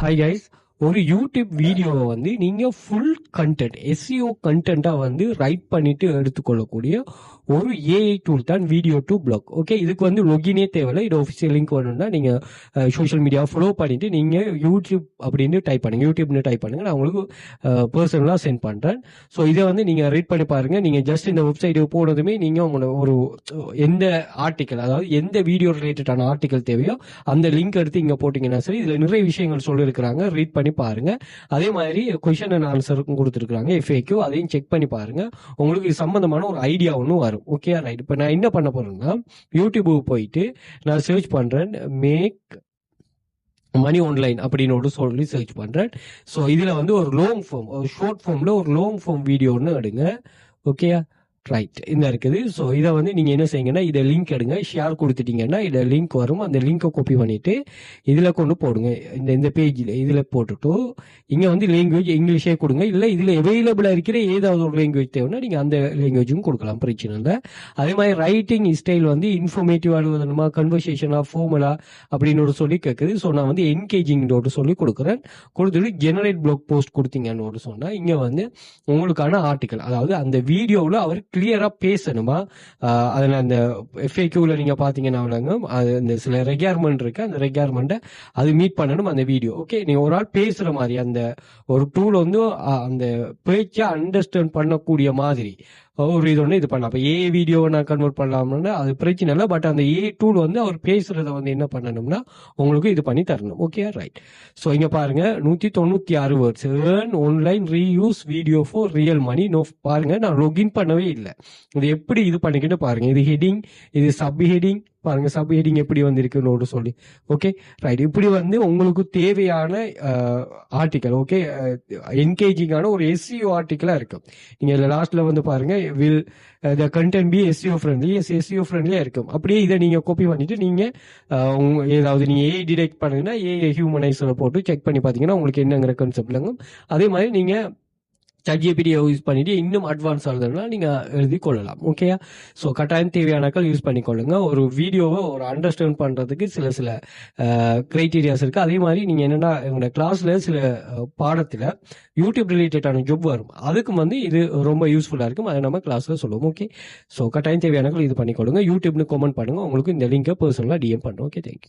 Hi guys. ஒரு YouTube வீடியோவை வந்து நீங்கள் ஃபுல் கண்டென்ட் எஸ்சிஓ கண்டென்ட்டாக வந்து ரைட் பண்ணிட்டு எடுத்துக்கொள்ளக்கூடிய ஒரு ஏஐ டூல் தான் வீடியோ டூ பிளாக் ஓகே இதுக்கு வந்து லொகினே தேவையில்லை. இது ஒஃபிஷியல் லிங்க் வேணும்னா நீங்கள் சோஷியல் மீடியாவை ஃபாலோ பண்ணிவிட்டு நீங்கள் யூடியூப் அப்படின்னு டைப் பண்ணுங்க. யூடியூப்னு டைப் பண்ணுங்கள் நான் உங்களுக்கு பர்சனலாக சென்ட் பண்ணுறேன் ஸோ இதை வந்து நீங்கள் ரீட் பண்ணி பாருங்கள் நீங்கள் ஜஸ்ட் இந்த வெப்சைட்டு போனதுமே நீங்கள் உங்களோட ஒரு எந்த ஆர்டிக்கல் அதாவது எந்த வீடியோ ரிலேட்டடான ஆர்டிக்கல் தேவையோ அந்த லிங்க் எடுத்து இங்கே போட்டிங்கன்னா சரி இதில் நிறைய விஷயங்கள் சொல்லியிருக்கிறாங்க. ரீட் பண்ணி பாருங்க. அதே மாதிரி கொஷின் அண்ட் ஆன்சருக்கும் கொடுத்துருக்காங்க எஃப்ஏக்யூ அதையும் செக் பண்ணி பாருங்க. உங்களுக்கு சம்மந்தமான சம்பந்தமான ஒரு ஐடியா ஒன்றும் வரும். ஓகே ரைட் இப்போ நான் என்ன பண்ண போறேன்னா யூடியூபுக்கு போயிட்டு நான் சர்ச் பண்றேன் மேக் மணி ஆன்லைன் அப்படின்னு சொல்லி சர்ச் பண்றேன். ஸோ இதுல வந்து ஒரு லாங் ஃபார்ம் ஒரு ஷார்ட் ஃபார்ம்ல ஒரு லாங் ஃபார்ம் வீடியோன்னு எடுங்க. ஓகேயா ரைட் இந்த இருக்குது. ஸோ இதை வந்து நீங்கள் என்ன செய்யுங்கன்னா இதை லிங்க் எடுங்க. ஷேர் கொடுத்துட்டீங்கன்னா இதை லிங்க் வரும். அந்த லிங்கை காப்பி பண்ணிவிட்டு இதில் கொண்டு போடுங்க. இந்த இந்த பேஜில் இதில் போட்டுட்டு இங்கே வந்து லாங்குவேஜ் இங்கிலீஷே கொடுங்க. இல்லை இதில் அவைலபிளாக இருக்கிற ஏதாவது ஒரு லாங்குவேஜ் தேவைன்னா நீங்கள் அந்த லாங்குவேஜும் கொடுக்கலாம். பிரச்சனை இல்லை. அதே மாதிரி ரைட்டிங் ஸ்டைல் வந்து இன்ஃபர்மேட்டிவ் எழுதணுமா கன்வர்சேஷனா ஃபார்முலா அப்படின்னு ஒரு சொல்லி கேட்குது ஸோ நான் வந்து என்கேஜிங் ஒரு சொல்லி கொடுக்குறேன். கொடுத்துட்டு ஜெனரேட் பிளாக் போஸ்ட் கொடுத்தீங்கன்னு ஒரு சொன்னால் இங்கே வந்து உங்களுக்கான ஆர்டிக்கல் அதாவது அந்த வீடியோவில் அவர் கிளியராக பேசணுமா? அதில் அந்த எஃப்ஏக்யூவில் நீங்கள் பார்த்தீங்கன்னா அது அந்த சில ரெக்யர்மெண்ட் இருக்கு. அந்த ரெக்யர்மெண்ட்டை அது மீட் பண்ணணும் அந்த வீடியோ ஓகே நீ ஒரு ஆள் பேசுகிற மாதிரி அந்த ஒரு டூல் வந்து அந்த பேச்சை அண்டர்ஸ்டாண்ட் பண்ணக்கூடிய மாதிரி. ஒரு இது ஒன்று இது பண்ணலாம் அப்போ ஏ வீடியோவை நான் கன்வெர்ட் பண்ணலாம்னு அது பிரச்சனை இல்லை. பட் அந்த ஏ டூல் வந்து அவர் பேசுகிறத வந்து என்ன பண்ணணும்னா உங்களுக்கு இது பண்ணி தரணும். ஓகே ரைட் ஸோ இங்கே பாருங்க. நூற்றி தொண்ணூற்றி ஆறு words earn online reuse video for real money no பாருங்க. நான் லொகின் பண்ணவே இல்லை. இது எப்படி இது பண்ணிக்கிட்டு பாருங்க. இது ஹெட்டிங் இது சப் ஹெட்டிங் பாருங்க சப் ஹெடிங் எப்படி வந்திருக்குன்னு ஒரு சொல்லி. ஓகே ரைட் இப்படி வந்து உங்களுக்கு தேவையான ஆர்டிக்கல் ஓகே என்கேஜிங்கான ஒரு எஸ்சிஓ ஆர்டிக்கலாக இருக்கும். நீங்கள் இதில் லாஸ்ட்டில் வந்து பாருங்க will the content be SEO friendly S SEO ஃப்ரெண்ட்லியாக இருக்கும். அப்படியே இதை நீங்கள் கோப்பி பண்ணிட்டு நீங்கள் ஏதாவது நீங்கள் ஏஐ டிடெக்ட் பண்ணுங்கன்னா ஏஐ ஹியூமனைஸில் போட்டு செக் பண்ணி பார்த்தீங்கன்னா உங்களுக்கு என்னங்கிற கான்செப்ட்லங்க அதே மாதிரி நீங்கள் சட்ஜிபிடியை யூஸ் பண்ணிட்டு இன்னும் அட்வான்ஸ் ஆகுதுன்னா நீங்க எழுதி கொள்ளலாம். ஓகேயா ஸோ கட்டாயம் தேவையானாக்கள் யூஸ் பண்ணிக்கொள்ளுங்க. ஒரு வீடியோவை ஒரு அண்டர்ஸ்டாண்ட் பண்றதுக்கு சில சில கிரைட்டீரியாஸ் இருக்கு. அதே மாதிரி நீங்க என்னன்னா எங்களோட கிளாஸ்ல சில பாடத்துல யூடியூப் ரிலேட்டடான ஜாப் வரும். அதுக்கும் வந்து இது ரொம்ப யூஸ்ஃபுல்லா இருக்கும். அதை நம்ம கிளாஸ்ல சொல்லுவோம். ஓகே ஸோ கட்டாயம் தேவையானாக்கள் இது பண்ணிக்கொள்ளுங்க. யூடியூப்னு கமெண்ட் பண்ணுங்க. உங்களுக்கு இந்த லிங்கை பர்சனலாக டிஎம் பண்ணுறோம் ஓகே தேங்க்யூ